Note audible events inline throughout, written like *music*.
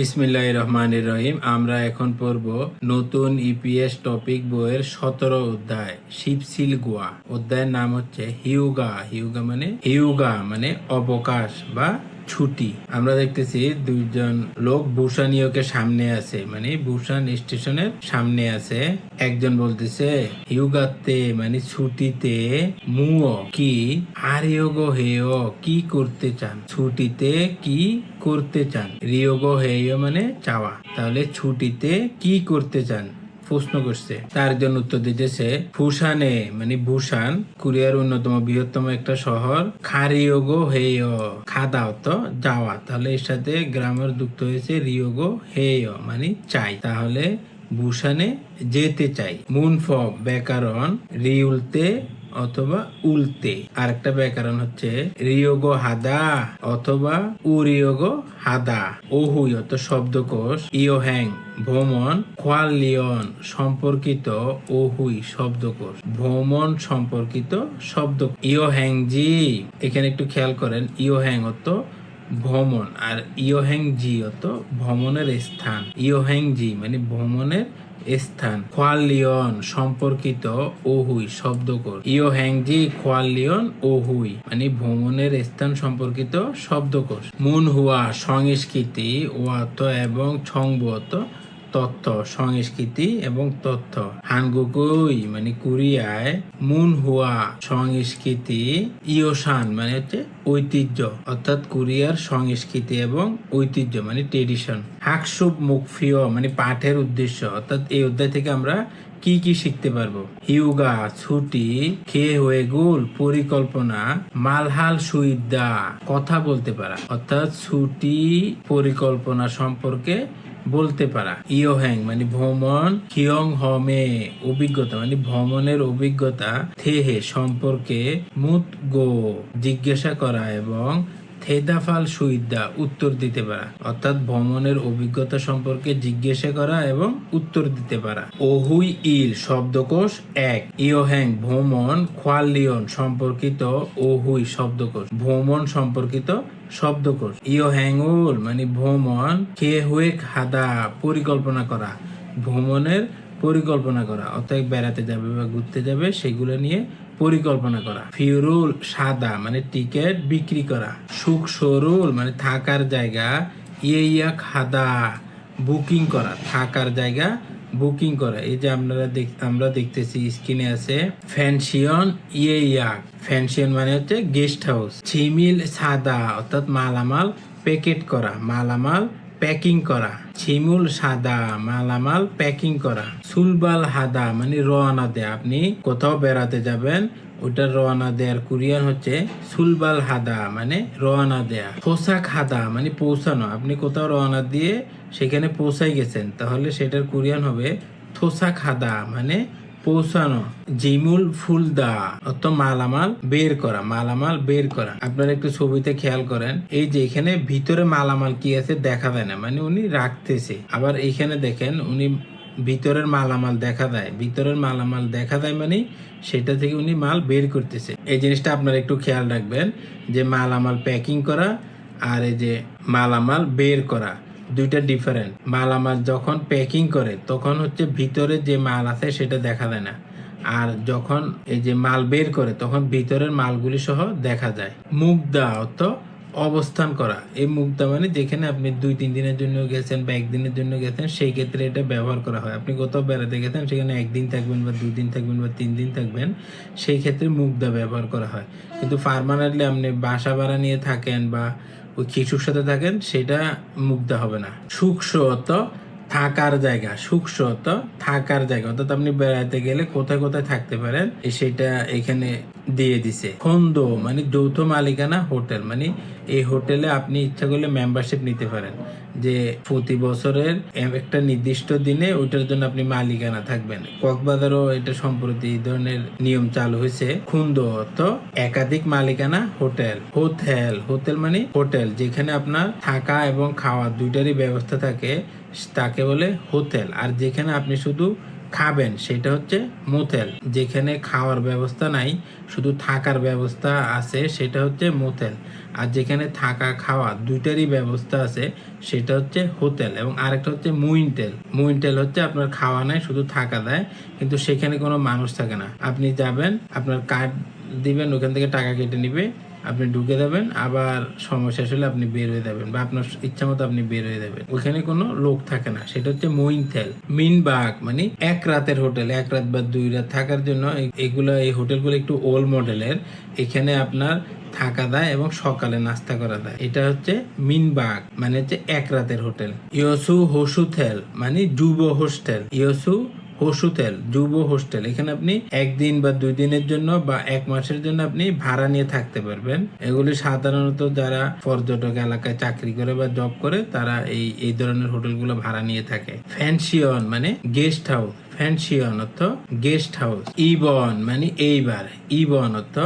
বিসমিল্লাহ রহমান রহিম। আমরা এখন পড়ব নতুন ইপিএস টপিক বইয়ের সতেরো অধ্যায়, শিবশিল গোয়া অধ্যায়ের নাম হচ্ছে হিউগা। হিউগা মানে হিউগা মানে অবকাশ বা ছুটি। আমরা দেখতেছি দুইজন লোক বুসানীয়কে সামনে আছে মানে বুসান স্টেশনের সামনে আছে। একজন বলতেছে হিউগাতে মানে ছুটিতে মুও কি? আরিয়োগো হেয়, কি করতে চান? ছুটিতে কি করতে চান? রিয়োগো হেয় মানে চাওয়া। তাহলে ছুটিতে কি করতে চান? প্রশ্ন করছে। তার জন্য উত্তর দিতেছে ফুসানে মানে ভুসান কোরিয়ার অন্যতম বৃহত্তম একটা শহর। খারিয়োগো হেয় খাদা তো যাওয়া তাহলে এর সাথে গ্রামের যুক্ত হয়েছে রিওগো হেয় মানে চাই। তাহলে ভুসানে যেতে চাই। মুনফ ব্যাকরণ। রিউলতে অথবা উল্তে। আরেকটা ব্যাকরণ হচ্ছে রিয়োগো হাদা অথবা উরিয়োগো হাদা। ওহুই অত শব্দকোষ ইয়োহ্যাং ভ্রমণ, খোয়ালিয়ন, সম্পর্কিত ওহুই শব্দকোষ। ভ্রমণ সম্পর্কিত শব্দ। ইয়োহ্যাংজি এখানে একটু খেয়াল করেন ইয়োহ্যাং অত ভ্রমণ আর ইয়োহ্যাং জি অত ভ্রমণের স্থান। ইয়োহ্যাং জি মানে ভ্রমণের স্থান খোয়ালিয়ন সম্পর্কিত ওহুই, শব্দকোষ। হ্যাংজি কোয়ালিয়ন ওহুই মানে ভ্রমণের স্থান সম্পর্কিত শব্দকোষ। মুন হুয়া সংস্কৃতি, ওয়াত এবং ছংবত তথ্য সংস্কৃতি এবং তথ্য হানগুকুই মানে কোরিয়ায় মুন হুয়া সংস্কৃতি ইয়োসান মানে হচ্ছে ঐতিহ্য। অর্থাৎ কোরিয়ার সংস্কৃতি এবং ঐতিহ্য মানে ট্রেডিশন হাকসুব মুখফিও মানে পাঠের উদ্দেশ্য। অর্থাৎ এই অধ্যায় থেকে আমরা কি কি শিখতে পারব? হিউগা, ছুটি খেয়ে হয়ে গুল, পরিকল্পনা, মালহাল সুইদা কথা বলতে পারা। অর্থাৎ ছুটি, পরিকল্পনা সম্পর্কে বলতে পারা। ইয়োহ্যাং মানে ভ্রমণ হিয়ং হমে অভিজ্ঞতা মানে ভ্রমণের অভিজ্ঞতা, থেহে সম্পর্কে মুত গো জিজ্ঞাসা করা এবং থেদাফাল সুইদা উত্তর দিতে পারা। অর্থাৎ ভ্রমণের অভিজ্ঞতা সম্পর্কে জিজ্ঞাসা করা এবং উত্তর দিতে পারা। ওহুই ইল শব্দকোষ এক। ইয়োহ্যাং ভ্রমণ খোয়ালিয়ন সম্পর্কিত ওহুই শব্দকোষ। ভ্রমণ সম্পর্কিত শব্দকোষ। ইয়োহ্যাঙ্গুল মানে ভ্রমণ, কে হয়ে খাদা পরিকল্পনা করা। ভ্রমণের পরিকল্পনা করা। অর্থাৎ বেড়াতে যাবে বা ঘুরতে যাবে, সেগুলো নিয়ে পরিকল্পনা করা। ফিউরুল, সাদা মানে টিকিট বিক্রি করা। সুখ সরুল মানে থাকার জায়গা। ইয়ে ইয়া খাদা বুকিং করা। থাকার জায়গা বুকিং করা। এই যে আপনারা আমরা দেখতেছি স্ক্রিনে আছে ফ্যানসিয়ন ইয়ে ইয়াক ফ্যানসিয়ন মানে হচ্ছে গেস্ট হাউস ছিমিল সাদা, অর্থাৎ মালামাল প্যাকেট করা, মালামাল প্যাকিং করা। ছিমুল সাদা, মালামাল প্যাকিং করা। সুলবাল হাদা মানে রওনা দেয়া। আপনি কোথাও বেড়াতে যাবেন ওটা রওনা দেয়ার কোরিয়ান হচ্ছে সুলবাল হাদা মানে রওনা দেয়া। পোশাক হাদা মানে পৌঁছানো। আপনি কোথাও রওনা দিয়ে সেখানে পৌঁছাই গেছেন, তাহলে সেটার কোরিয়ান হবে থোসাক হাদা মানে পৌঁছানো। জিমুল ফুলদা অত মালামাল বের করা, মালামাল বের করা। আপনারা একটু ছবিতে খেয়াল করেন, এই যে এখানে ভিতরে মালামাল কি আছে দেখা যায় না মানে উনি রাখতেছে। আবার এইখানে দেখেন, উনি ভিতরের মালামাল দেখা দেয়। ভিতরের মালামাল দেখা দেয় মানে সেটা থেকে উনি মাল বের করতেছে। এই জিনিসটা আপনারা একটু খেয়াল রাখবেন, যে মালামাল প্যাকিং করা আর এই যে মালামাল বের করা, দুইটা ডিফারেন্ট মালামাল যখন প্যাকিং করে, তখন হচ্ছে ভিতরে যে মাল আছে সেটা দেখা দেয় না। আর যখন এই যে মাল বের করে, তখন ভিতরের মালগুলি সহ দেখা যায়। মুগদা অর্থ অবস্থান করা। এই মুক্তা মানে যেখানে আপনি দুই, তিন দিনের জন্য গেছেন বা একদিনের জন্য গেছেন, সেই ক্ষেত্রে এটা ব্যবহার করা হয়। আপনি কোথাও বেড়াতে গেছেন, সেখানে একদিন থাকবেন বা দুদিন থাকবেন বা তিন দিন থাকবেন, সেই ক্ষেত্রে মুগদা ব্যবহার করা হয়। কিন্তু পারমানেন্টলি আপনি বাসা ভাড়া নিয়ে থাকেন বা ওই কিছুর সাথে থাকেন, সেটা মুগ্ধা হবে না। সুখসত থাকার জায়গা সুখসত থাকার জায়গা। অর্থাৎ আপনি বেড়াতে গেলে কোথায় কোথায় থাকতে পারেন সেটা এখানে দিয়ে দিছে। খন্দ মানে যৌথ মালিকানা হোটেল মানে এই হোটেলে আপনি ইচ্ছা করলে মেম্বারশিপ নিতে পারেন। যে প্রতি বছরের একটা নির্দিষ্ট দিনে ওইটার জন্য আপনি মালিকানা থাকবেন। কক্সবাজারও এটা সম্প্রতি এই ধরনের নিয়ম চালু হয়েছে। খুন্দ অর্থ একাধিক মালিকানা হোটেল। হোটেল হোটেল মানে হোটেল, যেখানে আপনার থাকা এবং খাওয়া দুইটারই ব্যবস্থা থাকে, তাকে বলে হোটেল। আর যেখানে আপনি শুধু খাবেন, সেটা হচ্ছে মোতেল যেখানে খাওয়ার ব্যবস্থা নাই, শুধু থাকার ব্যবস্থা আছে, সেটা হচ্ছে মোতেল আর যেখানে থাকা, খাওয়া দুইটারই ব্যবস্থা আছে, সেটা হচ্ছে হোটেল। এবং আরেকটা হচ্ছে মুইনটেল। মুইনটেল হচ্ছে আপনার খাওয়া নাই, শুধু থাকা দেয়, কিন্তু সেখানে কোনো মানুষ থাকে না। আপনি যাবেন, আপনার কার্ড দিবেন, ওখান থেকে টাকা কেটে নিবে আপনি ঢুকে দেবেন আবার সময় শেষ হলে আপনি বের হয়ে যাবেন বা আপনার ইচ্ছা মতো আপনি বের হয়ে যাবেন। ওখানে কোনো লোক থাকে না, সেটা হচ্ছে মইনথেল। মিনবাগ মানে এক রাতের হোটেল, এক রাত বা দুই রাত থাকার জন্য এগুলো, এই হোটেলগুলো একটু ওল্ড মডেলের এখানে আপনার থাকা দেয় এবং সকালে নাস্তা করা দেয়। এটা হচ্ছে মিনবাগ মানে হচ্ছে এক রাতের হোটেল। ইয়সু হোসুথেল মানে যুব হোস্টেল। ইয়সু হোস্টেল যুব হোস্টেল এখানে আপনি একদিন বা দুই দিনের জন্য বা এক মাসের জন্য আপনি ভাড়া নিয়ে থাকতে পারবেন। এগুলি সাধারণত যারা পর্যটক এলাকায় চাকরি করে বা জব করে, তারা এই এই ধরনের হোটেলগুলো ভাড়া নিয়ে থাকে। ফ্যান্সিয়ন মানে গেস্ট হাউস ফ্যান্সিয়ন অর্থ গেস্ট হাউস ইবন মানে এইবার। ইবন অর্থ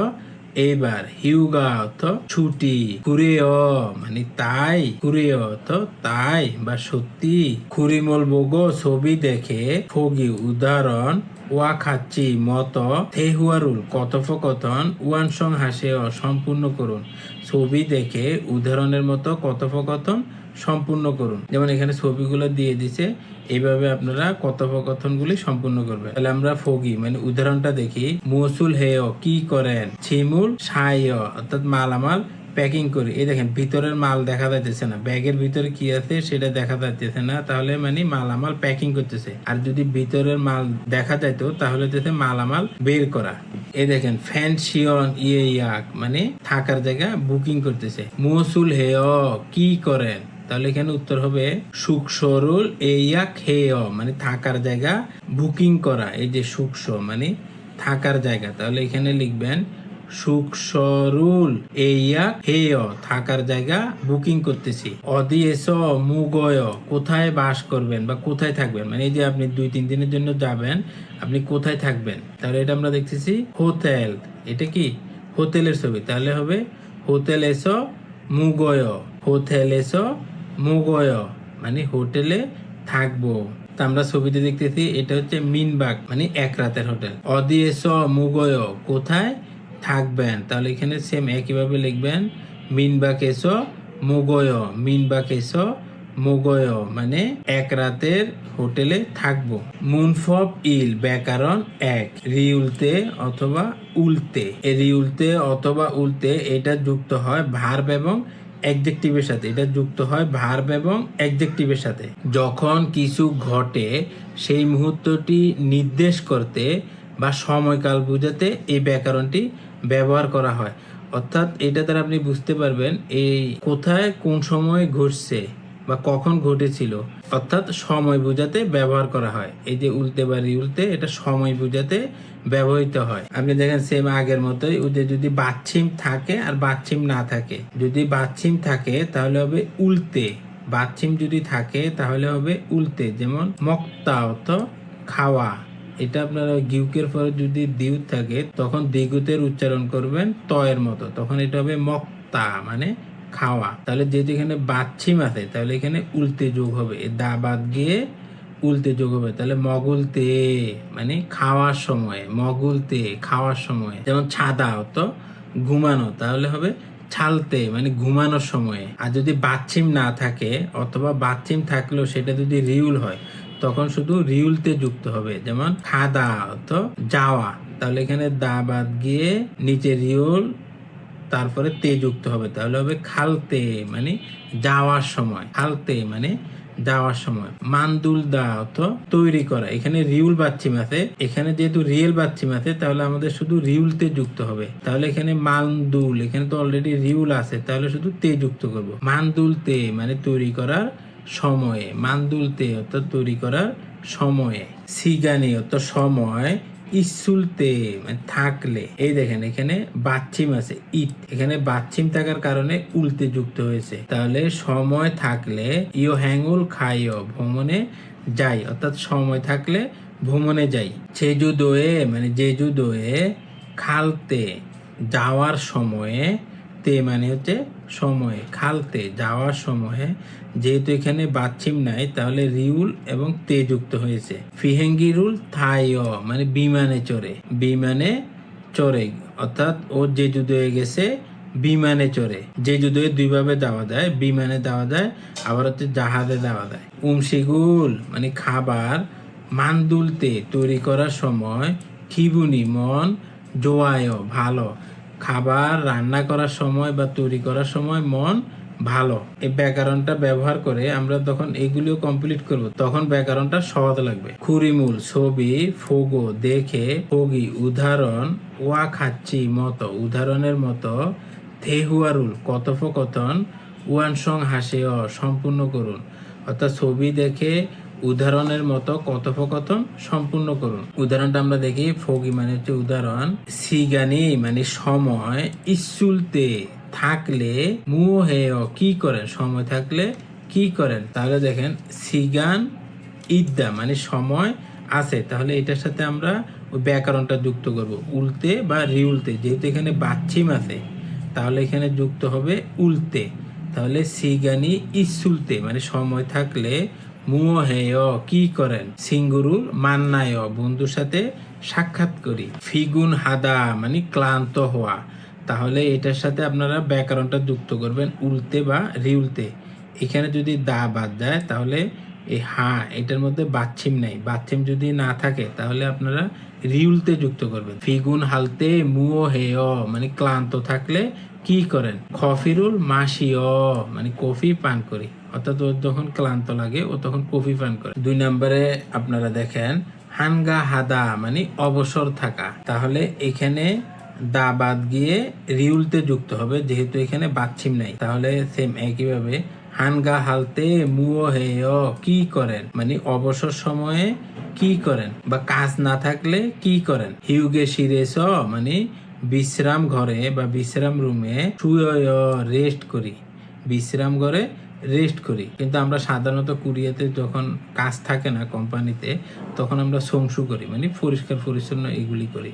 এইবার হিউগা অর্থ ছুটি কুরেও মানে তাই কুরেয় অর্থ তাই বা সত্যি। খুরিমল বোগ ছবি দেখে ফগি উদাহরণ ওয়া খাচ্ছি মত থেহুয়ারুল কথোপকথন ওয়ানসং হাসে সম্পূর্ণ করুন। ছবি দেখে উদাহরণের মতো কথোপকথন সম্পূর্ণ করুন। যেমন এখানে ছবিগুলো দিয়ে দিছে, এইভাবে আপনারা কথোপকথনগুলি সম্পূর্ণ করবেন। তাহলে আমরা ফগি মানে উদাহরণটা দেখি। মসুল হেয়, কি করেন? ছিমুল, সায়, অর্থাৎ মালামাল প্যাকিং করি। এই দেখেন, ভিতরের মাল দেখা যাইতেছে না। ব্যাগের ভিতরে কি আছে সেটা দেখা যাইতেছে না। তাহলে মানে মালামাল প্যাকিং করতেছে। আর যদি ভিতরের মাল দেখা যাইতো, তাহলে মালামাল বের করা। এই দেখেন ফ্যানসিয়ন ইয়ে মানে থাকার জায়গা বুকিং করতেছে। মসুল হেয়, কি করেন? তাহলে এখানে উত্তর হবে সুখ সরুল এইয়া খেয় মানে থাকার জায়গা বুকিং করা, এই যে সুখ মানে থাকার জায়গা। তাহলে এখানে লিখবেন সুখ সরুল এইয়া হেয় থাকার জায়গা বুকিং করতেছি। অদিয়েস মুগয়, কোথায় বাস করবেন বা কোথায় থাকবেন? মানে এই যে আপনি দুই, তিন দিনের জন্য যাবেন, আপনি কোথায় থাকবেন? তাহলে এটা আমরা দেখতেছি হোটেল, এটা কি? হোটেলের ছবি। তাহলে হবে হোটেল এসো মুগয় হোটেল এসো মুগয় মানে হোটেলে থাকব। তা আমরা ছবিতে দেখতেছি, এটা হচ্ছে মিনবাগ মানে এক রাতের হোটেল। অদিয়েস মুগয় কোথায় থাকবেন? তাহলে এখানে সেম একইভাবে লিখবেন, মিনবাগ, এসো মুগয় মিনবাগ, এসো মুগয় মানে এক রাতের হোটেলে থাকব। মুনফব ইল, ব্যাকরণ এক, রিউলতে অথবা এই রিউলতে অথবা উল্তে এটা যুক্ত হয় ভার্ব এবং অ্যাডজেক্টিভের সাথে। এটা যুক্ত হয় ভার্ব এবং অ্যাডজেক্টিভের সাথে। যখন কিছু ঘটে, সেই মুহূর্তটি নির্দেশ করতে বা সময়কাল বোঝাতে এই ব্যাকরণটি ব্যবহার করা হয়। অর্থাৎ এটা দ্বারা আপনি বুঝতে পারবেন এই কোথায় কোন সময় ঘটছে। বা কখন ঘটেছিল, অর্থাৎ সময় বোঝাতে ব্যবহার করা হয়। এই যে উল্টে বা রিউলতে এটা সময় বোঝাতে ব্যবহৃত হয়। আপনি দেখেন সেম আগের মতোই যে যদি বাচ্ছিম থাকে আর বাচ্ছিম না থাকে। যদি বাচ্ছিম থাকে, তাহলে হবে উল্টে। বাচ্ছিম যদি থাকে, তাহলে হবে উল্টে। যেমন, মক্তা অর্থ খাওয়া। এটা আপনারা গিউকের পরে যদি দিউ থাকে, তখন দ্বিগুতের উচ্চারণ করবেন তয়ের মতো। তখন এটা হবে মক্তা মানে খাওয়া, তাহলে যে এখানে বাচ্ছিম আছে, তাহলে এখানে উল্টে যোগ হবে। দা বাদ গিয়ে উল্টে যোগ হবে। তাহলে মগুলতে মানে খাওয়ার সময় মগুলতে খাওয়ার সময়, যেমন ছাদা হতো, ঘুমানো, তাহলে হবে ছালতে মানে ঘুমানোর সময়ে। আর যদি বাচ্ছিম না থাকে, অথবা বাচ্ছিম থাকলেও সেটা যদি রিউল হয়, তখন শুধু রিউলতে যুক্ত হবে। যেমন খাদা অর্থ যাওয়া, তাহলে এখানে দা বাদ গিয়ে নিচে রিউল তারপরে তে যুক্ত হবে, তাহলে হবে খালতে মানে যাওয়ার সময়। খালতে মানে যাওয়ার সময়। মান্দুল দা অর্থ তৈরি করা। এখানে রিউল বাচ্চিম আছে। এখানে যেহেতু রিয়েল বাচ্চিম আছে, তাহলে আমাদের শুধু রিউলতে যুক্ত হবে। তাহলে এখানে মান্দুল, এখানে তো অলরেডি রিউল আছে, তাহলে শুধু তে যুক্ত করব। মান্দুল তে মানে তৈরি করার সময়ে। মান্দুল তে অর্থাৎ তৈরি করার সময়ে। সিগানি অর্থাৎ সময়। ইসুলতে মানে থাকলে। এই দেখেন, এখানে বাচ্চিম আছে ইট এখানে বাচ্চিম থাকার কারণে উল্টে যুক্ত হয়েছে। তাহলে সময় থাকলে ইও হ্যাঙ্গুল খাইও, ভ্রমণে যাই। অর্থাৎ সময় থাকলে ভ্রমণে যাই। চেজু দোয়ে মানে জেজু দোয়ে খালতে যাওয়ার সময়ে তে মানে হচ্ছে সময়ে, খালতে যাওয়ার সময়ে যেহেতু এখানে বাচ্ছিম নাই, তাহলে রিউল এবং তে যুক্ত হয়েছে। ফিহেঙ্গি রুল থাই মানে বিমানে চড়ে। বিমানে চড়ে, অর্থাৎ ও যে যুদ্ধ হয়ে গেছে, বিমানে চড়ে। যে যুদ্ধে দুইভাবে দেওয়া যায়, বিমানে দেওয়া যায়, আবার হচ্ছে জাহাজে দেওয়া যায়। উমশিগুল মানে খাবার মানদুলতে তৈরি করার সময় খিবুনি, মন, জোয়ায় ভালো। খাবার রান্না করার সময় বা তৈরি করার সময় মন ভালো। এই ব্যাকরণটা ব্যবহার করে আমরা তখন এগুলিও কমপ্লিট করব, তখন ব্যাকরণটা সহজ লাগবে। খুরিমুল ছবি, ফোগো, দেখে, ফগি, উদাহরণ, ওয়া খাচ্ছি মতো, উদাহরণের মতো থেহুয়ারুল কথোপকথন, ওয়ানসং হাসে অ, সম্পূর্ণ করুন। অর্থাৎ ছবি দেখে উদাহরণের মতো কথোপকথন সম্পূর্ণ করুন। উদাহরণটা আমরা দেখি, ফগি মানে হচ্ছে উদাহরণ। সিগানি মানে সময়, ইসুলতে থাকলে মুহে কি করেন? সময় থাকলে কি করেন? তাহলে দেখেন, সিগান ইদ্দা মানে সময় আছে। তাহলে এটার সাথে আমরা ব্যাকরণটা যুক্ত করব। উল্তে বা রিউলতে, যেহেতু এখানে বাচ্ছিম আছে, তাহলে এখানে যুক্ত হবে উল্তে। তাহলে সিগানি ইসুলতে মানে সময় থাকলে মুহেয় কি করেন? সিঙ্গুরুল মান্নায় বন্ধুর সাথে সাক্ষাৎ করি। ফিগুন হাদা মানে ক্লান্ত হওয়া। তাহলে এটার সাথে আপনারা ব্যাকরণটা যুক্ত করবেন উল্তে বা রিউলতে এখানে যদি দা বাদ দেয়, তাহলে এই হা এটার মধ্যে বাচ্ছিম নাই। বাচ্ছিম যদি না থাকে, তাহলে আপনারা রিউলতে যুক্ত করবেন। ফিগুন হালতে মুও অ মানে ক্লান্ত থাকলে কি করেন? খফিরুল মাসি অ মানে কফি পান করি। অর্থাৎ ওর যখন ক্লান্ত লাগে, ও তখন কফি পান করে। দুই নম্বরে আপনারা দেখেন, হানগা হাদা মানে অবসর থাকা। তাহলে এখানে দা বাদ গিয়ে রিউলতে যুক্ত হবে, যেহেতু এখানে বাচ্ছিম নাই। তাহলে সেম একইভাবে হানগা হালতে মুও হেয় কি করেন? মানে অবসর সময়ে কি করেন? বা কাজ না থাকলে কি করেন? হিউগে সিরেস মানে বিশ্রাম ঘরে বা বিশ্রাম রুমে শুয়ে রেস্ট করি। বিশ্রাম ঘরে রেস্ট করি। কিন্তু আমরা সাধারণত কুরিয়াতে যখন কাজ থাকে না কোম্পানিতে, তখন আমরা সংসু করি। মানে পরিষ্কার পরিচ্ছন্ন এগুলি করি।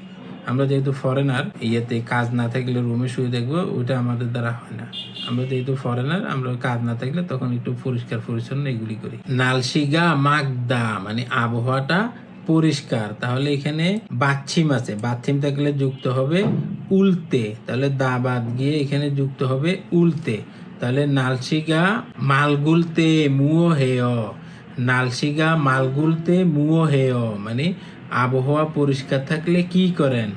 আমরা যেহেতু ফরেনার ইয়েতে কাজ না থাকলে রুমে শুয়ে দেখব, ওইটা আমাদের দ্বারা হয় না। আমরা যেহেতু ফরেনার আমরা কাজ না থাকলে তখন একটু পরিষ্কার পরিচ্ছন্ন এগুলি করি। নালসিগা মাগদা মানে আবহাওয়াটা পরিষ্কার। তাহলে এখানে বাচ্ছিম আছে। বাচ্ছিম থাকলে যুক্ত হবে উল্তে। তাহলে দা বাদ গিয়ে এখানে যুক্ত হবে উল্তে। তাহলে নালসিগা মালগুলতে মুও হেয়। নালসিগা মালগুলতে মুও হেয়। মানে আবহাওয়া পরিষ্কার থাকলে কি করেন?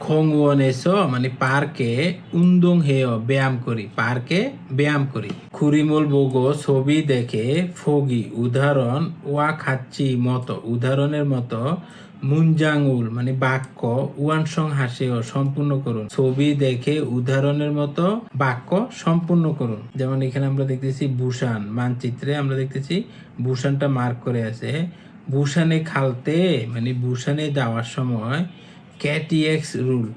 খংওনেস মানে পার্কে উন্দং হেয়, ব্যায়াম করি। পার্কে ব্যায়াম করি। খুরিমুল বগো, ছবি দেখে ফগি, উদাহরণ, ওয়া খাচ্ছি মতো, উদাহরণের মতো মুঞ্জাঙ্গুল মানে বাক্য ওয়ানসং হাসেও সম্পূর্ণ করুন। ছবি দেখে উদাহরণের মতো বাক্য, সম্পূর্ণ করুন। যেমন এখানে আমরা দেখতেছি বুসান মানচিত্রে আমরা দেখতেছি বুসানটা মার্ক করে আছে। বুসানে খালতে মানে বুসানে যাওয়ার সময় ক্যাটিএক্স রুল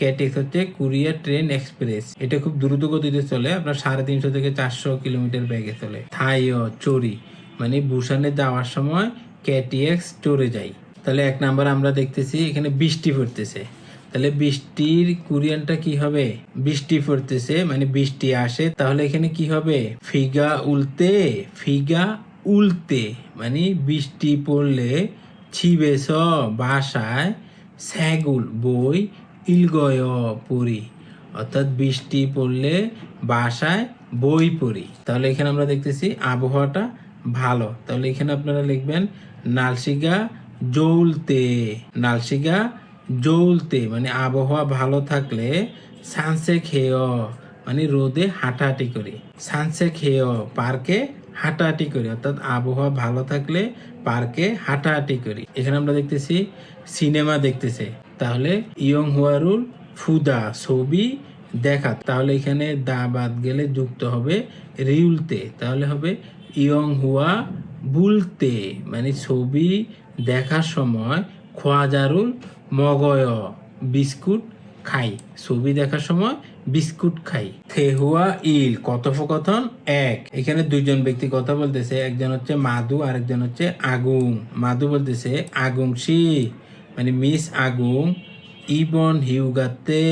ক্যাটিএক্স হচ্ছে কুরিয়ার ট্রেন এক্সপ্রেস। এটা খুব দ্রুত গতিতে চলে, আপনার সাড়ে তিনশো থেকে চারশো কিলোমিটার ব্যাগে চলে। থাইও চোরি মানে বুসানে যাওয়ার সময় ক্যাটিএক্স চড়ে যাই তাহলে এক নাম্বার আমরা দেখতেছি, এখানে বৃষ্টি পড়তেছে। তাহলে বৃষ্টির কুরিয়ানটা কি হবে? বৃষ্টি পড়তেছে মানে বৃষ্টি আসে, তাহলে এখানে কি হবে? ফিগা উল্তে ফিগা উল্তে মানে বৃষ্টি পড়লে ছিবেস বাসায় স্যাগুল, বই, ইলগয় পড়ি। অর্থাৎ বৃষ্টি পড়লে বাসায় বই পড়ি। তাহলে এখানে আমরা দেখতেছি আবহাওয়াটা ভালো। তাহলে এখানে আপনারা লিখবেন নালসিগা জৌলতে নালসিগা জৌলতে মানে আবহাওয়া ভালো থাকলে সানসে খেয় মানে রোদে হাঁটাহাঁটি করি। সানসে খেয় পার্কে হাঁটাহাঁটি করি, অর্থাৎ আবহাওয়া ভালো থাকলে পার্কে হাঁটাহাঁটি করি। এখানে আমরা দেখতেছি সিনেমা দেখতেছে। তাহলে ইয়ং হুয়ারুল ফুদা ছবি দেখা। তাহলে এখানে দা বাদ গেলে যুক্ত হবে রিউলতে। তাহলে হবে ইয়ং হুয়া বুলতে। মানে ছবি দেখার সময় খোয়াজারুল মগয় বিস্কুট খাই। ছবি দেখার সময় বিস্কুট খাই। থেহুয়া, ইল, কথোপকথন, এক। এখানে দুইজন ব্যক্তি কথা বলতেছে, একজন হচ্ছে মাদু আর একজন হচ্ছে আগুং। মাদু বলতেছে, আগুং সি? মানে মিস আগুং, ইবন হিউগাতে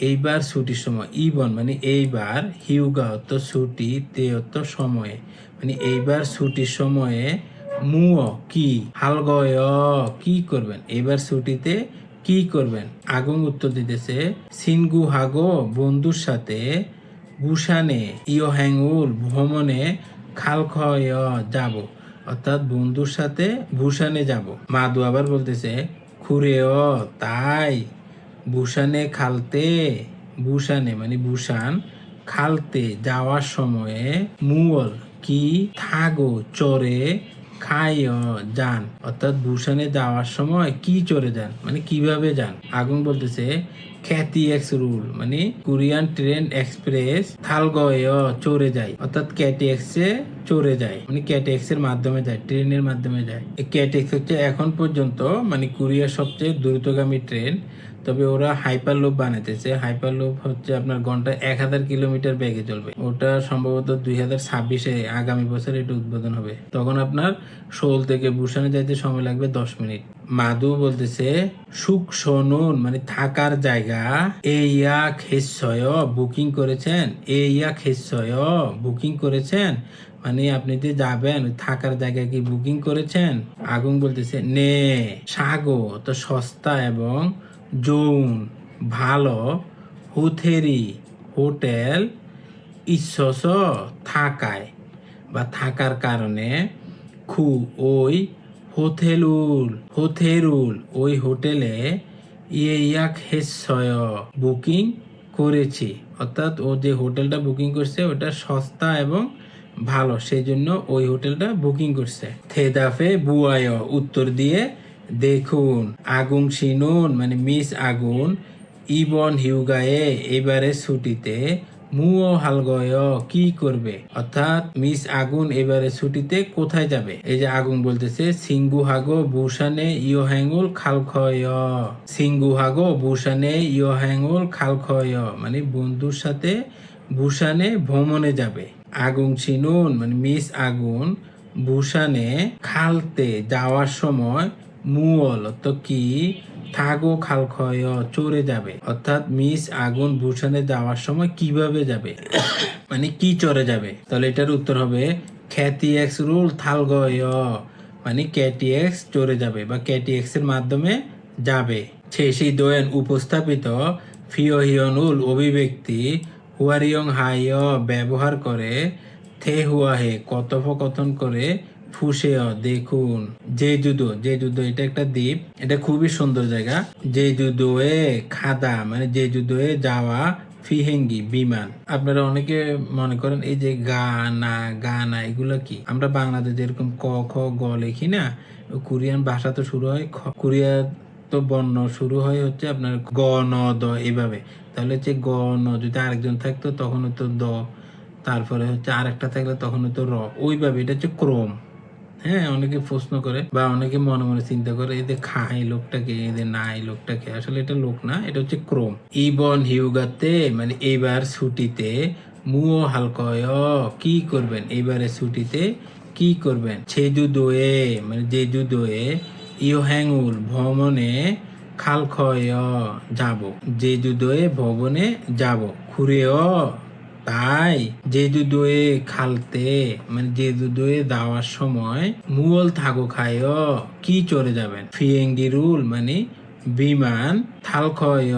এইবার ছুটির সময়, ইবন মানে এইবার, হিউগা অত ছুটি, তে অত সময়ে। মানে এইবার ছুটির সময়ে, মুও কি, হালগয় কি করবেন? এইবার ছুটিতে কি করবেন? আগুন উত্তর দিতেছে, সিনগু হাগো বন্ধুর সাথে বুসানে ইয় হ্যাঙ্গুল ভ্রমণে খালখয় যাব। অর্থাৎ বন্ধুর সাথে ভূষানে যাব। মাদু আবার বলতেছে খুরে ও তাই ভূষানে খালতে ভূষানে মানে ভূষান খালতে যাওয়ার সময়ে মুল কি থাগো চরে খাই যান। অর্থাৎ বুসানে যাওয়ার সময় কি চড়ে যান? মানে কীভাবে যান? আগুন বলতেছে খ্যাতি এক্স রুল মানে কোরিয়ান ট্রেন এক্সপ্রেস থালগয় চড়ে যায়, অর্থাৎ ক্যাটি এক্সে চড়ে যায় মানে ক্যাটি এক্সের মাধ্যমে যায়, ট্রেনের মাধ্যমে যায়। এই ক্যাটি এক্স হচ্ছে এখন পর্যন্ত মানে কোরিয়ার সবচেয়ে দ্রুতগামী ট্রেন, তবে ওরা হাইপার লোভ বানাইতেছে। হাইপার লোভ হচ্ছে আপনার ঘন্টায় এক হাজার কিলোমিটার বেগে চলবে। ওটা সম্ভবত দুই হাজার ছাব্বিশে আগামী বছর এটা উদ্বোধন হবে। তখন আপনার শোল থেকে বুসানে যাইতে সময় লাগবে দশ মিনিট। মাদু বলতেছে, সুখ সনুন মানে থাকার জায়গা। এইয়া খেসয়, বুকিং করেছেন? এইয়া খেসয়, বুকিং করেছেন? মানে আপনি যে যাবেন থাকার জায়গা কি বুকিং করেছেন? আগুন বলতেছে, নে, সাগো, তো সস্তা এবং যৌন, ভালো, হুথেরি, হোটেল ইচ্ছস থাকায়। বা থাকার কারণে খু, ওই হোথেলুল, হোথেরুল, ওই হোটেলে ইয়ে ইয়াক হেসয় বুকিং করেছি। অর্থাৎ ও যে হোটেলটা বুকিং করছে, ওটা সস্তা এবং ভালো সেই জন্য ওই হোটেলটা বুকিং করছে। থেদাফে বুয়ায় উত্তর দিয়ে, দেখুন, আগুন শিনুন। মানে মিস আগুন, ইবন হিউগায়ে এবারে ছুটিতে মুও হালগয় কি করবে? অর্থাৎ মিস আগুন এবারে ছুটিতে কোথায় যাবে? এই যে আগুন বলতেছে, সিঙ্গু হাগো বুসানে ইয় হ্যাঙ্গুল খালখয় সিঙ্গু হাগো বুসানে ইয় হ্যাঙ্গুল খালখয় মানে বন্ধুর সাথে বুসানে ভ্রমণে যাবে। আগুন চিনুন মানে মিস আগুন বুসানে খালতে যাওয়ার সময় মুয়ল তো কি? থাগো খালখয় চড়ে যাবে। অর্থাৎ মিস আগুন ভূষণে যাওয়ার সময় কীভাবে যাবে? *coughs* মানে কি চড়ে যাবে? তাহলে এটার উত্তর হবে খ্যাতি এক্স রুল থালগয় মানে ক্যাটি এক্স চড়ে যাবে বা ক্যাটি এক্সের মাধ্যমে যাবে। সেই দোয়েন উপস্থাপিত ফিওহিয়নুল অভিব্যক্তি হুয়ারিয়ং হাইয় ব্যবহার করে, থে হুয়া হুয়াহে কথোপকথন করে ফুসেয় দেখুন। যে যুদো যে যুদ্ধ এটা একটা দ্বীপ। এটা খুবই সুন্দর জায়গা। যে যুদোয়ে খাদা মানে যে যুদোয়ে যাওয়া ফিহেঙ্গি বিমান। আপনারা অনেকে মনে করেন, এই যে গা, না গা, না, এগুলো কি? আমরা বাংলাদেশ যেরকম ক, খ, গ লিখি না, কোরিয়ান ভাষা তো শুরু হয় কোরিয়া তো বর্ণ শুরু হয় হচ্ছে আপনার গ, ন, দ এভাবে। তাহলে হচ্ছে গ, ন, যদি আরেকজন থাকতো তখন হতো দ, তারপরে হচ্ছে আরেকটা থাকলে তখন হতো র। ওইভাবে, এটা হচ্ছে ক্রম। হ্যাঁ অনেকে প্রশ্ন করে বা অনেকে মনে মনে চিন্তা করে এদের খাই লোকটাকে এদের নাই লোকটাকে। আসলে এটা লোক না, এটা হচ্ছে ক্রোম। ইবন হিউগাতে মানে এইবার ছুটিতে মুও হালকয়, কি করবেন? এইবারে ছুটিতে কি করবেন? ছেজু দোয়ে মানে জেজু দোয়ে ইও হ্যাঙ্গুল ভ্রমণে খালখয় যাব। জেজু দোয়ে ভবনে যাব। খুরেও তাই জেজুদোয়ে খালতে মানে জেদুদোয় দাওয়ার সময় মুগল থাকো খায়, কি চড়ে যাবেন? ফিয়েঙ্গি রুল মানে বিমান থালখয়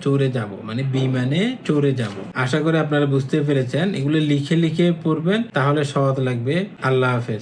চড়ে যাব মানে বিমানে চড়ে যাব। আশা করি আপনারা বুঝতে পেরেছেন। এগুলো লিখে লিখে পড়বেন, তাহলে সহজ লাগবে। আল্লাহ হাফেজ।